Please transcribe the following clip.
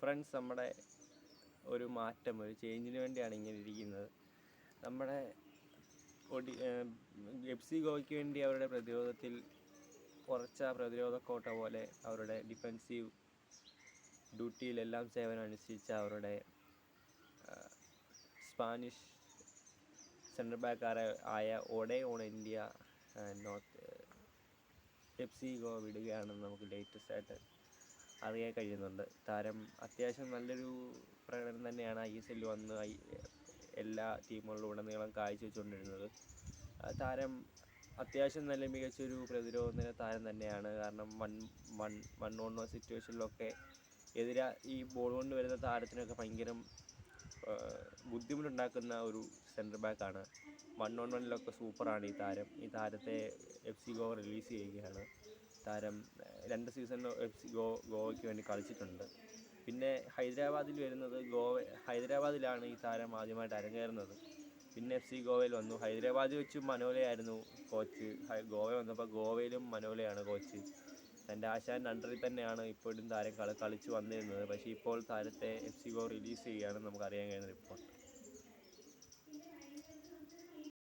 Friends നമ്മുടെ ഒരു മാറ്റം ഒരു ചേഞ്ചിന് വേണ്ടിയാണ് ഇങ്ങനെ ഇരിക്കുന്നത്. നമ്മുടെ ഒടി എഫ് സി ഗോവയ്ക്ക് വേണ്ടി അവരുടെ പ്രതിരോധത്തിൽ കുറച്ച പ്രതിരോധ കോട്ട പോലെ അവരുടെ ഡിഫെൻസീവ് ഡ്യൂട്ടിയിലെല്ലാം സേവനം അനുഷ്ഠിച്ച അവരുടെ സ്പാനിഷ് സെൻട്രൽ ബാക്കാരെ ആയ Odei Onaindia north F C Goa വിടുകയാണെന്ന് നമുക്ക് ലേറ്റസ്റ്റ് ആയിട്ട് അറിയാൻ കഴിയുന്നുണ്ട്. താരം അത്യാവശ്യം നല്ലൊരു പ്രകടനം തന്നെയാണ് ഐ എസ് എല്ലിൽ വന്ന് ഐ എല്ലാ ടീമുകളിലും ഉടനീളം കാഴ്ചവെച്ചുകൊണ്ടിരുന്നത് താരം അത്യാവശ്യം നല്ല മികച്ചൊരു പ്രതിരോധ നില താരം തന്നെയാണ്. കാരണം one one one on one സിറ്റുവേഷനിലൊക്കെ എതിരാ ഈ ബോൾ കൊണ്ട് വരുന്ന താരത്തിനൊക്കെ ഭയങ്കര ബുദ്ധിമുട്ടുണ്ടാക്കുന്ന ഒരു സെന്റർ ബാക്കാണ്. വൺ ഓൺ വണ്ണിലൊക്കെ സൂപ്പറാണ് ഈ താരം. ഈ താരത്തെ എഫ് സി ഗോവ റിലീസ് ചെയ്യുകയാണ്. താരം രണ്ട് സീസണിൽ ഗോവയ്ക്ക് വേണ്ടി കളിച്ചിട്ടുണ്ട്. പിന്നെ ഹൈദരാബാദിൽ വരുന്നത് ഗോവ ഹൈദരാബാദിലാണ് ഈ താരം ആദ്യമായിട്ട് അരങ്ങേറുന്നത്. പിന്നെ എഫ് സി ഗോവയിൽ വന്നു. ഹൈദരാബാദിൽ വെച്ച് മനോലയായിരുന്നു കോച്ച്. ഗോവ വന്നപ്പോൾ ഗോവയിലും മനോലയാണ് കോച്ച്. തന്റെ ആശാന്റെ അണ്ടറിൽ തന്നെയാണ് ഇപ്പോഴും താരം കളി കളിച്ച് വന്നിരുന്നത്. പക്ഷേ ഇപ്പോൾ താരത്തെ എഫ് സി ഗോ റിലീസ് ചെയ്യുകയാണെന്ന് നമുക്ക് അറിയാൻ കഴിയുന്ന റിപ്പോർട്ട്